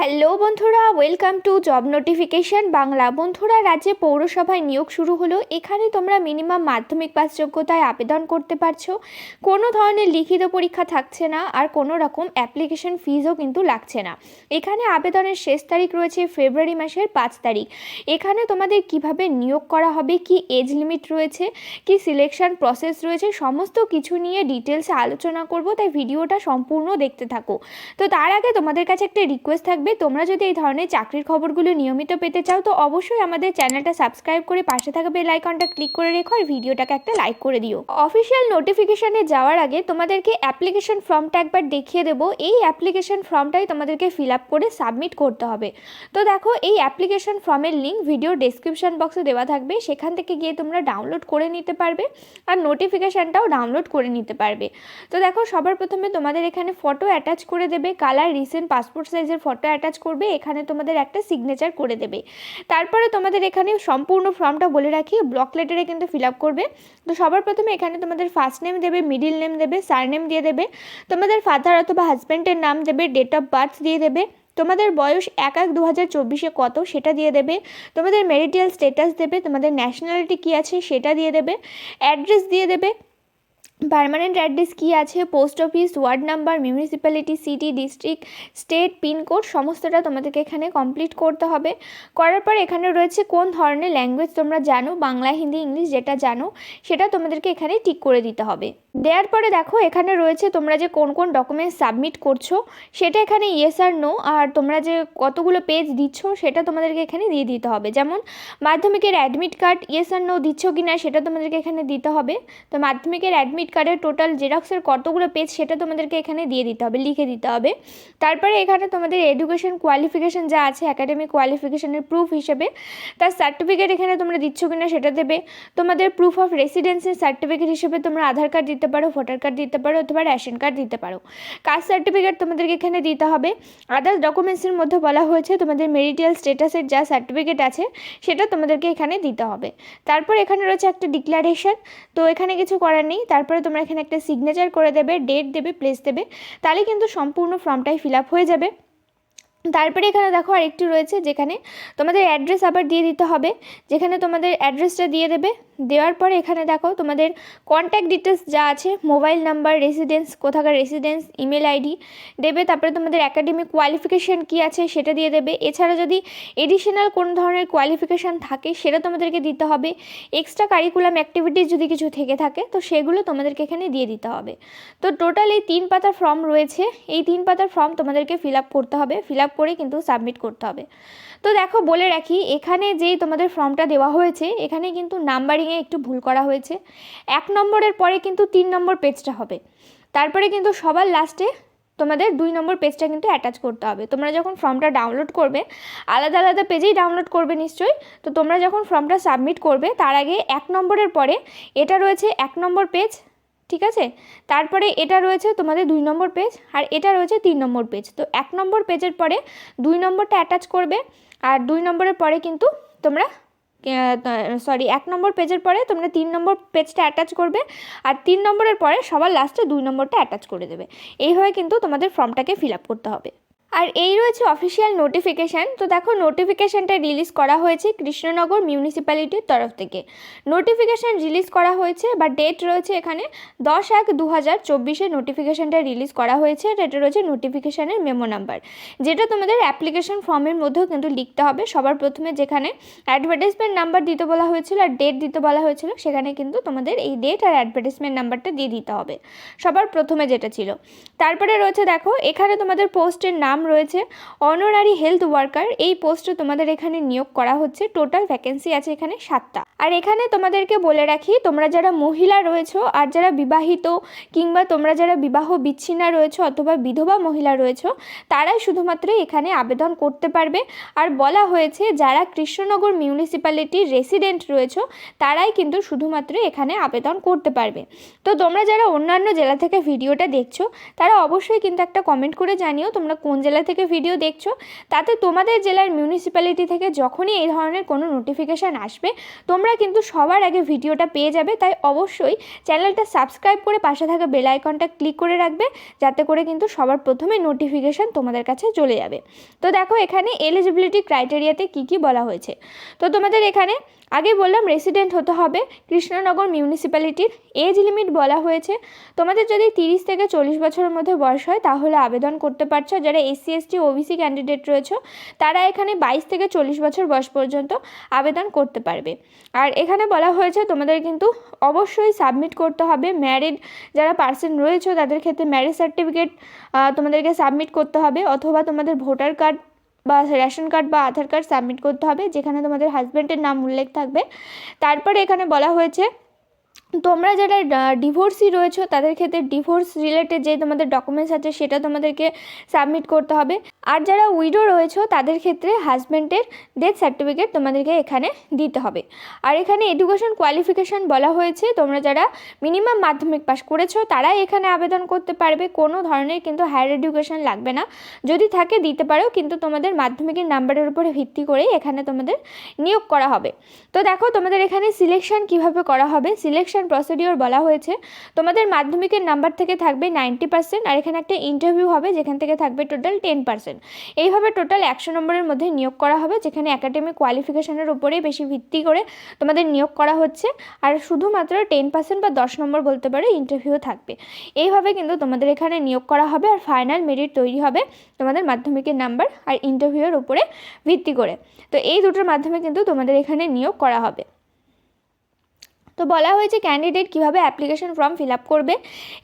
Hello বন্ধুরা welcome to job notification Bangla. বন্ধুরা, রাজ্যে পৌরসভায় নিয়োগ শুরু হলো। এখানে তোমরা মিনিমাম মাধ্যমিক পাস যোগ্যতায় আবেদন করতে পারছ। কোনো ধরনের লিখিত পরীক্ষা থাকছে না আর কোনো রকম অ্যাপ্লিকেশন ফিজও কিন্তু লাগছে না। এখানে আবেদনের শেষ তারিখ রয়েছে ফেব্রুয়ারি মাসের পাঁচ তারিখ। এখানে তোমাদের কীভাবে নিয়োগ করা হবে, কি এজ লিমিট রয়েছে, কি সিলেকশন প্রসেস রয়েছে, সমস্ত কিছু নিয়ে ডিটেলসে আলোচনা করব। তাই ভিডিওটা সম্পূর্ণ দেখতে থাকো। তো তার আগে তোমাদের কাছে একটা রিকোয়েস্ট থাকবে তোমরা যদি এই ধরনের চাকরির খবরগুলো নিয়মিত পেতে চাও, তো অবশ্যই আমাদের চ্যানেলটা সাবস্ক্রাইব করে পাশে থাকা বেল আইকনটা ক্লিক করে রেখো আর ভিডিওটাকে একটা লাইক করে দিও। অফিসিয়াল নোটিফিকেশানে যাওয়ার আগে তোমাদেরকে অ্যাপ্লিকেশন ফর্মটা একবার দেখিয়ে দেবো। এই অ্যাপ্লিকেশন ফর্মটাই তোমাদেরকে ফিল আপ করে সাবমিট করতে হবে। তো দেখো, এই অ্যাপ্লিকেশন ফর্মের লিঙ্ক ভিডিও ডেসক্রিপশন বক্সে দেওয়া থাকবে। সেখান থেকে গিয়ে তোমরা ডাউনলোড করে নিতে পারবে আর নোটিফিকেশানটাও ডাউনলোড করে নিতে পারবে। তো দেখো, সবার প্রথমে তোমাদের এখানে ফটো অ্যাটাচ করে দেবে। কালার রিসেন্ট পাসপোর্ট সাইজের ফটো অ্যাটাচ করবে, এখানে তোমাদের একটা সিগনেচার করে দেবে। তারপরে তোমাদের এখানে সম্পূর্ণ ফর্মটা বলে রাখি ব্লক লেটারে কিন্তু ফিল আপ করবে। তো সবার প্রথমে এখানে তোমাদের ফার্স্ট নেম দেবে মিডিল নেম দেবে সার নেম দিয়ে দেবে। তোমাদের ফাদার অথবা হাজব্যান্ডের নাম দেবে ডেট অফ বার্থ দিয়ে দেবে। তোমাদের বয়স এক এক দু হাজার চব্বিশে কত, সেটা দিয়ে দেবে। তোমাদের মেরিটিয়াল স্টেটাস দেবে, তোমাদের ন্যাশনালিটি কী আছে, সেটা দিয়ে দেবে। অ্যাড্রেস দিয়ে দেবে। পার্মানেন্ট অ্যাড্রেস কী আছে? Post office, ward number, municipality, city, district, state pin code সমস্তটা তোমাদেরকে এখানে কমপ্লিট করতে হবে। করার পর এখানে রয়েছে কোন ধরনের ল্যাঙ্গুয়েজ তোমরা জানো? বাংলা, হিন্দি, ইংলিশ, যেটা জানো, সেটা তোমাদেরকে এখানে ঠিক করে দিতে হবে। দেওয়ার পরে দেখো, এখানে রয়েছে তোমরা যে কোন কোন ডকুমেন্টস সাবমিট করছ, সেটা এখানে ইয়েস আর নো আর তোমরা যে কতগুলো পেজ দিচ্ছ, সেটা তোমাদেরকে এখানে দিয়ে দিতে হবে। যেমন, মাধ্যমিকের অ্যাডমিট কার্ড ইয়েস আর নো দিচ্ছ কি না সেটা তোমাদেরকে এখানে দিতে হবে। তো মাধ্যমিকের অ্যাডমিট কার্ডের টোটাল জেরক্সের কতগুলো পেজ সেটা তোমাদেরকে এখানে দিয়ে দিতে হবে, লিখে দিতে হবে। তারপরে এখানে তোমাদের এডুকেশন কোয়ালিফিকেশান যা আছে একাডেমিক কোয়ালিফিকেশানের প্রুফ হিসেবে, তার সার্টিফিকেট এখানে তোমরা দিচ্ছ কি না সেটা দেবে। তোমাদের প্রুফ অফ রেসিডেন্সির সার্টিফিকেট হিসেবে তোমরা আধার কার্ড দিতে পারো ভোটার কার্ড দিতে পারো, অথবা রেশন কার্ড দিতে পারো। কাস্ট সার্টিফিকেট তোমাদেরকে এখানে দিতে হবে। আদার্স ডকুমেন্টসের মধ্যে বলা হয়েছে তোমাদের মেরিটিয়াল স্টেটাসের যা সার্টিফিকেট আছে, সেটা তোমাদেরকে এখানে দিতে হবে। তারপর এখানে রয়েছে একটা ডিক্লারেশন তো এখানে কিছু করার নেই। তারপরে তোমরা এখানে একটা সিগনেচার করে দেবে ডেট দেবে প্লেস দেবে, তাহলে কিন্তু সম্পূর্ণ ফর্মটাই ফিল আপ হয়ে যাবে। তারপরে এখানে দেখো আরেকটি রয়েছে যেখানে তোমাদের অ্যাড্রেস আবার দিয়ে দিতে হবে, যেখানে তোমাদের অ্যাড্রেসটা দিয়ে দেবে। দেওয়ার পরে এখানে দেখো তোমাদের কন্ট্যাক্ট ডিটেলস যা আছে মোবাইল নাম্বার রেসিডেন্স কোথাকার রেসিডেন্স ইমেল আইডি দেবে, তারপরে তোমাদের একাডেমিক কোয়ালিফিকেশান কী আছে সেটা দিয়ে দেবে। এছাড়া যদি এডিশনাল কোনো ধরনের কোয়ালিফিকেশান থাকে সেটা তোমাদেরকে দিতে হবে। এক্সট্রা কারিকুলাম অ্যাক্টিভিটিস যদি কিছু থেকে থাকে, তো সেগুলো তোমাদেরকে এখানে দিয়ে দিতে হবে। তো টোটাল এই তিন পাতার ফর্ম রয়েছে, এই তিন পাতার ফর্ম তোমাদেরকে ফিল আপ করতে হবে ফিল আপ করে কিন্তু সাবমিট করতে হবে। তো দেখো বলে রাখি, এখানে যেই তোমাদের ফর্মটা দেওয়া হয়েছে, এখানে কিন্তু নাম্বারিংয়ে একটু ভুল করা হয়েছে। এক নম্বরের পরে কিন্তু তিন নম্বর পেজটা হবে। তারপরে কিন্তু সবার লাস্টে তোমাদের দুই নম্বর পেজটা কিন্তু অ্যাটাচ করতে হবে। তোমরা যখন ফর্মটা ডাউনলোড করবে, আলাদা আলাদা পেজেই ডাউনলোড করবে নিশ্চয়ই। তো তোমরা যখন ফর্মটা সাবমিট করবে, তার আগে এক নম্বরের পরে এটা রয়েছে এক নম্বর পেজ ঠিক আছে? তারপরে এটা রয়েছে তোমাদের দুই নম্বর পেজ আর এটা রয়েছে তিন নম্বর পেজ তো এক নম্বর পেজের পরে দুই নম্বরটা অ্যাটাচ করবে আর দুই নম্বরের পরে কিন্তু তোমরা সরি এক নম্বর পেজের পরে তোমরা তিন নম্বর পেজটা অ্যাটাচ করবে আর তিন নম্বরের পরে সবার লাস্টে দুই নম্বরটা অ্যাটাচ করে দেবে। এইভাবে কিন্তু তোমাদের ফর্মটাকে ফিল আপ করতে হবে। আর এই রয়েছে অফিসিয়াল নোটিফিকেশান তো দেখো নোটিফিকেশানটা রিলিজ করা হয়েছে কৃষ্ণনগর মিউনিসিপ্যালিটির তরফ থেকে। নোটিফিকেশান রিলিজ করা হয়েছে বা ডেট রয়েছে এখানে দশ এক দু হাজার চব্বিশে নোটিফিকেশানটা রিলিজ করা হয়েছে। আর এটা রয়েছে নোটিফিকেশানের মেমো নাম্বার যেটা তোমাদের অ্যাপ্লিকেশন ফর্মের মধ্যেও কিন্তু লিখতে হবে। সবার প্রথমে যেখানে অ্যাডভার্টাইজমেন্ট নাম্বার দিতে বলা হয়েছিল আর ডেট দিতে বলা হয়েছিল, সেখানে কিন্তু তোমাদের এই ডেট আর অ্যাডভার্টাইজমেন্ট নাম্বারটা দিয়ে দিতে হবে। সবার প্রথমে যেটা ছিল। তারপরে রয়েছে দেখো, এখানে তোমাদের পোস্টের নাম রয়েছে। অনারারি হেলথ ওয়ার্কার, এই পোস্টে তোমাদের এখানে নিয়োগ করা হচ্ছে। টোটাল ভ্যাকেন্সি আছে এখানে সাতটা। আর এখানে তোমাদেরকে বলে রাখি, তোমরা যারা মহিলা রয়েছো আর যারা বিবাহিত কিংবা তোমরা যারা বিবাহ বিচ্ছিন্না রয়েছো অথবা বিধবা মহিলা রয়েছো, তারাই শুধুমাত্র এখানে আবেদন করতে পারবে। আর বলা হয়েছে, যারা কৃষ্ণনগর মিউনিসিপ্যালিটির রেসিডেন্ট রয়েছো, তারাই কিন্তু শুধুমাত্র এখানে আবেদন করতে পারবে। তো তোমরা যারা অন্যান্য জেলা থেকে ভিডিওটা দেখছ, তারা অবশ্যই কিন্তু একটা কমেন্ট করে জানিও তোমরা কোন জেলা জেলা থেকে ভিডিও দেখছ, তাতে তোমাদের জেলার মিউনিসিপ্যালিটি থেকে যখনই এই ধরনের কোনো নোটিফিকেশান আসবে, তোমরা কিন্তু সবার আগে ভিডিওটা পেয়ে যাবে। তাই অবশ্যই চ্যানেলটা সাবস্ক্রাইব করে পাশে থাকা বেল আইকনটা ক্লিক করে রাখবে, যাতে করে কিন্তু সবার প্রথমে নোটিফিকেশান তোমাদের কাছে চলে যাবে। তো দেখো এখানে এলিজিবিলিটি ক্রাইটেরিয়াতে কি কি বলা হয়েছে। তো তোমাদের এখানে আগে বললাম রেসিডেন্ট হতে হবে। কৃষ্ণনগর মিউনিসিপ্যালিটির এজ লিমিট বলা হয়েছে। তোমাদের যদি তিরিশ থেকে চল্লিশ বছরের মধ্যে বয়স হয়, তাহলে আবেদন করতে পারছ। যারা এসসি এসটি ওবিসি ক্যান্ডিডেট রয়েছে, তারা এখানে বাইশ থেকে চল্লিশ বছর বয়স পর্যন্ত আবেদন করতে পারবে। আর এখানে বলা হয়েছে, তোমাদের কিন্তু অবশ্যই সাবমিট করতে হবে। ম্যারিড যারা পার্সন রয়েছে, তাদের ক্ষেত্রে ম্যারেজ সার্টিফিকেট তোমাদেরকে সাবমিট করতে হবে। অথবা তোমাদের ভোটার কার্ড বা রেশন কার্ড বা আধার কার্ড সাবমিট করতে হবে, যেখানে তোমাদের হাজব্যান্ডের নাম উল্লেখ থাকবে। তারপরে এখানে বলা হয়েছে তোমরা যারা ডিভোর্সি রয়েছো, তাদের ক্ষেত্রে ডিভোর্স রিলেটেড যে তোমাদের ডকুমেন্টস আছে, সেটা তোমাদেরকে সাবমিট করতে হবে। আর যারা উইডো রয়েছো, তাদের ক্ষেত্রে হাজব্যান্ডের ডেথ সার্টিফিকেট তোমাদেরকে এখানে দিতে হবে। আর এখানে এডুকেশন কোয়ালিফিকেশান বলা হয়েছে, তোমরা যারা মিনিমাম মাধ্যমিক পাস করেছ, তারাই এখানে আবেদন করতে পারবে। কোনো ধরনের কিন্তু হায়ার এডুকেশন লাগবে না। যদি থাকে, দিতে পারো, কিন্তু তোমাদের মাধ্যমিকের নাম্বারের উপরে ভিত্তি করেই এখানে তোমাদের নিয়োগ করা হবে। তো দেখো, তোমাদের এখানে সিলেকশন কীভাবে করা হবে? সিলেকশন প্রসিডিওর বলা হয়েছে। তোমাদের মাধ্যমিকের নাম্বার থেকে থাকবে নাইনটি পার্সেন্ট আর এখানে একটা ইন্টারভিউ হবে যেখান থেকে থাকবে টোটাল টেন পার্সেন্ট এইভাবে টোটাল একশো নম্বরের মধ্যে নিয়োগ করা হবে যেখানে একাডেমিক কোয়ালিফিকেশনের উপরেই বেশি ভিত্তি করে তোমাদের নিয়োগ করা হচ্ছে। আর শুধুমাত্র টেন পার্সেন্ট বা দশ নম্বর বলতে পারো ইন্টারভিউ থাকবে। এইভাবে কিন্তু তোমাদের এখানে নিয়োগ করা হবে আর ফাইনাল মেরিট তৈরি হবে তোমাদের মাধ্যমিকের নাম্বার আর ইন্টারভিউয়ের উপরে ভিত্তি করে। তো এই দুটোর মাধ্যমে কিন্তু তোমাদের এখানে নিয়োগ করা হবে। তো বলা হয়েছে ক্যান্ডিডেট কীভাবে অ্যাপ্লিকেশন ফর্ম ফিল আপ করবে।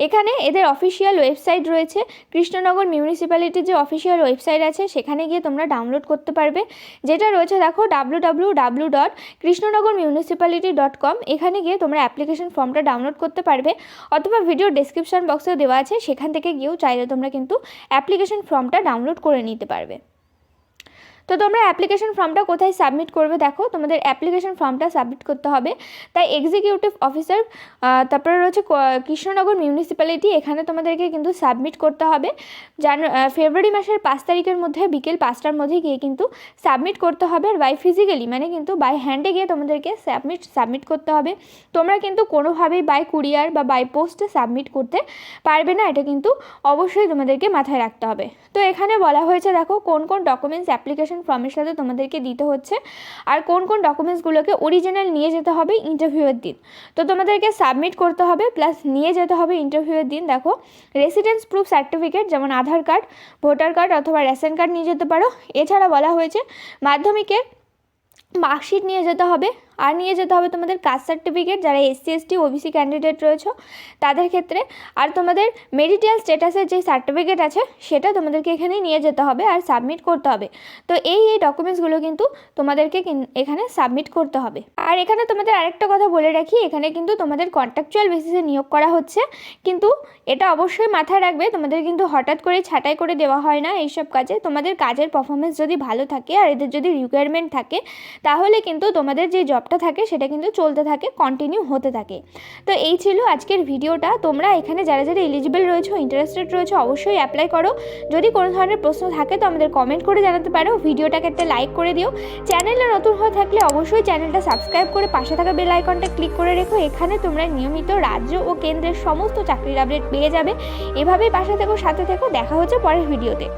এখানে এদের অফিসিয়াল ওয়েবসাইট রয়েছে। কৃষ্ণনগর মিউনিসিপ্যালিটির যে অফিসিয়াল ওয়েবসাইট আছে, সেখানে গিয়ে তোমরা ডাউনলোড করতে পারবে। যেটা রয়েছে দেখো W W dot Krishnanagar municipality dot com এখানে গিয়ে তোমরা অ্যাপ্লিকেশন ফর্মটা ডাউনলোড করতে পারবে। অথবা ভিডিও ডেসক্রিপশন বক্সেও দেওয়া আছে, সেখান থেকে গিয়েও চাইলে তোমরা কিন্তু অ্যাপ্লিকেশন ফর্মটা ডাউনলোড করে নিতে পারবে। তো তোমরা অ্যাপ্লিকেশন ফর্মটা কোথায় সাবমিট করবে দেখো, তোমাদের অ্যাপ্লিকেশন ফর্মটা সাবমিট করতে হবে। তাই এক্সিকিউটিভ অফিসার তারপরে রয়েছে কৃষ্ণনগর মিউনিসিপ্যালিটি এখানে তোমাদেরকে কিন্তু সাবমিট করতে হবে। জান ফেব্রুয়ারি মাসের পাঁচ তারিখের মধ্যে, বিকেল পাঁচটার মধ্যে গিয়ে কিন্তু সাবমিট করতে হবে আর বাই ফিজিক্যালি মানে কিন্তু বাই হ্যান্ডে গিয়ে তোমাদেরকে সাবমিট সাবমিট করতে হবে। তোমরা কিন্তু কোনোভাবেই বাই কুরিয়ার বা বাই পোস্টে সাবমিট করতে পারবে না, এটা কিন্তু অবশ্যই তোমাদেরকে মাথায় রাখতে হবে। তো এখানে বলা হয়েছে দেখো, কোন কোন ডকুমেন্টস অ্যাপ্লিকেশন অ্যাপ্লিকেশন ফর্মের সাথে তোমাদেরকে দিতে হচ্ছে। আর কোন কোন ডকুমেন্টসগুলোকে অরিজিনাল নিয়ে যেতে হবে ইন্টারভিউয়ের দিন। তো তোমাদেরকে সাবমিট করতে হবে প্লাস নিয়ে যেতে হবে ইন্টারভিউয়ের দিন। দেখো রেসিডেন্স প্রুফ সার্টিফিকেট যেমন আধার কার্ড, ভোটার কার্ড অথবা রেশন কার্ড নিয়ে যেতে পারো। এছাড়া বলা হয়েছে মাধ্যমিকের মার্কশিট নিয়ে যেতে হবে আর নিয়ে যেতে হবে তোমাদের কাস্ট সার্টিফিকেট যারা এসসি এসটি ওবিসি ক্যান্ডিডেট রয়েছে, তাদের ক্ষেত্রে। আর তোমাদের মেরিটাল স্ট্যাটাসের যে সার্টিফিকেট আছে, সেটা তোমাদেরকে এখানে নিয়ে যেতে হবে আর সাবমিট করতে হবে। তো এই এই ডকুমেন্টসগুলো কিন্তু তোমাদেরকে এখানে সাবমিট করতে হবে। আর এখানে তোমাদের আরেকটা কথা বলে রাখি, এখানে কিন্তু তোমাদের কন্ট্রাকচুয়াল বেসিসে নিয়োগ করা হচ্ছে। কিন্তু এটা অবশ্যই মাথায় রাখবে, তোমাদের কিন্তু হঠাৎ করে ছাঁটাই করে দেওয়া হয় না এইসব কাজে। তোমাদের কাজের পারফরমেন্স যদি ভালো থাকে আর এদের যদি রিকোয়ারমেন্ট থাকে, তাহলে কিন্তু তোমাদের যে জব জবটা থাকে, সেটা কিন্তু চলতে থাকে কন্টিনিউ হতে থাকে। তো এই ছিল আজকের ভিডিওটা। তোমরা এখানে যারা যারা এলিজিবল রয়েছে ইন্টারেস্টেড রয়েছে, অবশ্যই অ্যাপ্লাই করো। যদি কোনো ধরনের প্রশ্ন থাকে, তো আমাদের কমেন্ট করে জানাতে পারো। ভিডিওটাকে একটা লাইক করে দিও। চ্যানেলে নতুন হয়ে থাকলে অবশ্যই চ্যানেলটা সাবস্ক্রাইব করে পাশে থাকা বেল আইকনটা ক্লিক করে রেখো। এখানে তোমরা নিয়মিত রাজ্য ও কেন্দ্রের সমস্ত চাকরির আপডেট পেয়ে যাবে। এভাবেই পাশে থেকো, সাথে থেকো। দেখা হচ্ছে পরের ভিডিওতে